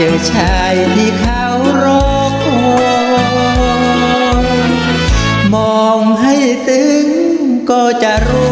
จอชายที่เขารอคอยมองให้ตึงก็จะรู้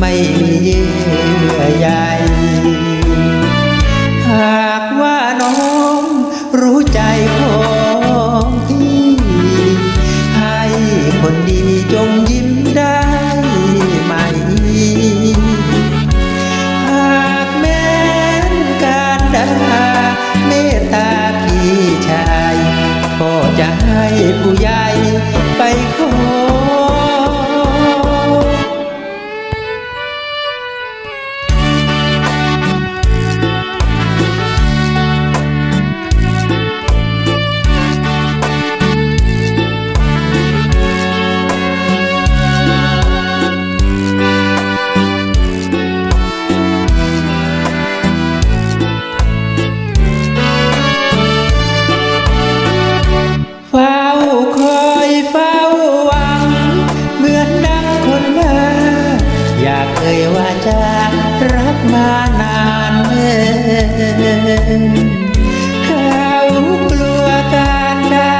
ไม่มีเยื่อใยหากว่าน้องรู้ใจของพี่ ให้คนดีจงยิ้มได้ไหม หากแม้นการด่าเมตตาพี่ชาย ก็จะให้ผู้ให ยากเอ่ยว่าจะรักมานานเมื่อเขากลัวการดา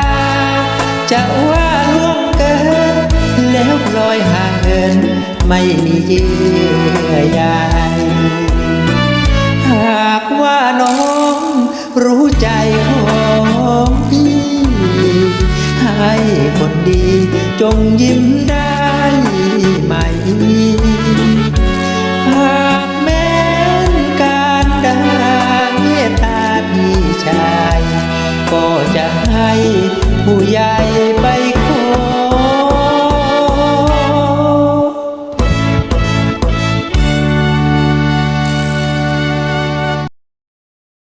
จะว่าล่วงเกิน แล้วพลอยห่างเหิน ไม่มีเยื่อใยหากว่าน้องรู้ใจของพี่ ให้คนดีจงยิ้มได้ไหม ให้ผู้ใหญ่ไป